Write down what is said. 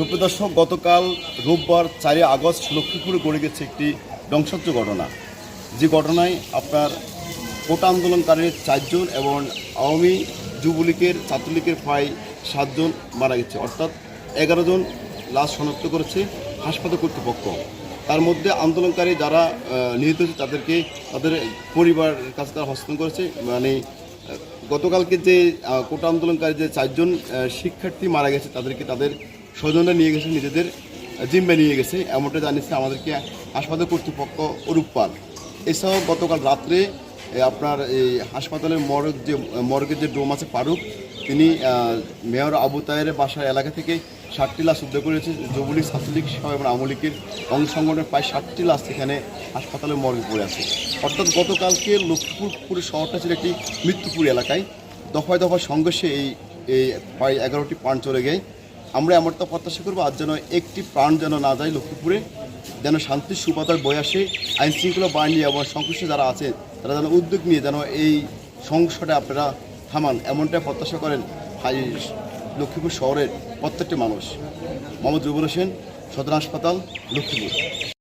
সুপ্রদর্শক, গতকাল রোববার চারই আগস্ট লক্ষ্মীপুরে গড়ে গেছে একটি ধ্বংসাত্ম ঘটনা। যে ঘটনায় আপনার কোটা আন্দোলনকারীর চারজন এবং আওয়ামী যুবলীগের ছাত্রলীগের প্রায় সাতজন মারা গেছে। অর্থাৎ এগারো জন লাশ শনাক্ত করেছে হাসপাতাল কর্তৃপক্ষ। তার মধ্যে আন্দোলনকারী যারা নিহত হয়েছে তাদেরকে তাদের পরিবারের কাছে তারা হস্তান্তর করেছে। মানে গতকালকে যে কোটা আন্দোলনকারী যে চারজন শিক্ষার্থী মারা গেছে তাদেরকে তাদের স্বজনরা নিয়ে গেছে, নিজেদের জিম্মে নিয়ে গেছে। এমনটা জানিয়েছে আমাদেরকে হাসপাতাল কর্তৃপক্ষ অরূপ পাল এছাড়াও গতকাল রাত্রে আপনার এই হাসপাতালের মর্গ যে, মর্গের যে ডোম আছে ফারুক, তিনি মেয়র আবু তায়ের বাসার এলাকা থেকে ষাটটি লাশ উদ্ধার করেছে। যুবলীগ, ছাত্রলীগ সহ এবং আওয়ামী লীগের অঙ্গ সংগঠনের প্রায় ষাটটি লাশ সেখানে হাসপাতালের মর্গে পড়ে আছে। অর্থাৎ গতকালকে লক্ষ্মীপুর পুরো শহরটা ছিল একটি মৃত্যুপুর এলাকায়। দফায় দফায় সংঘর্ষে এই এই প্রায় এগারোটি প্রাণ চলে গেছে আমরা এমনটা প্রত্যাশা করব আর যেন একটি প্রাণ যেন না যায় লক্ষ্মীপুরে, যেন শান্তির সুবাতার বয়ে আসে, আইন শৃঙ্খলা বাহিনী এবং সংশ্লিষ্ট যারা আছে, তারা যেন উদ্যোগ নিয়ে যেন এই সমস্যাটা আপনারা থামান। এমনটা প্রত্যাশা করেন লক্ষ্মীপুর শহরের প্রত্যেকটি মানুষ। মোহাম্মদ জুবুল হোসেন, সদর হাসপাতাল, লক্ষ্মীপুর।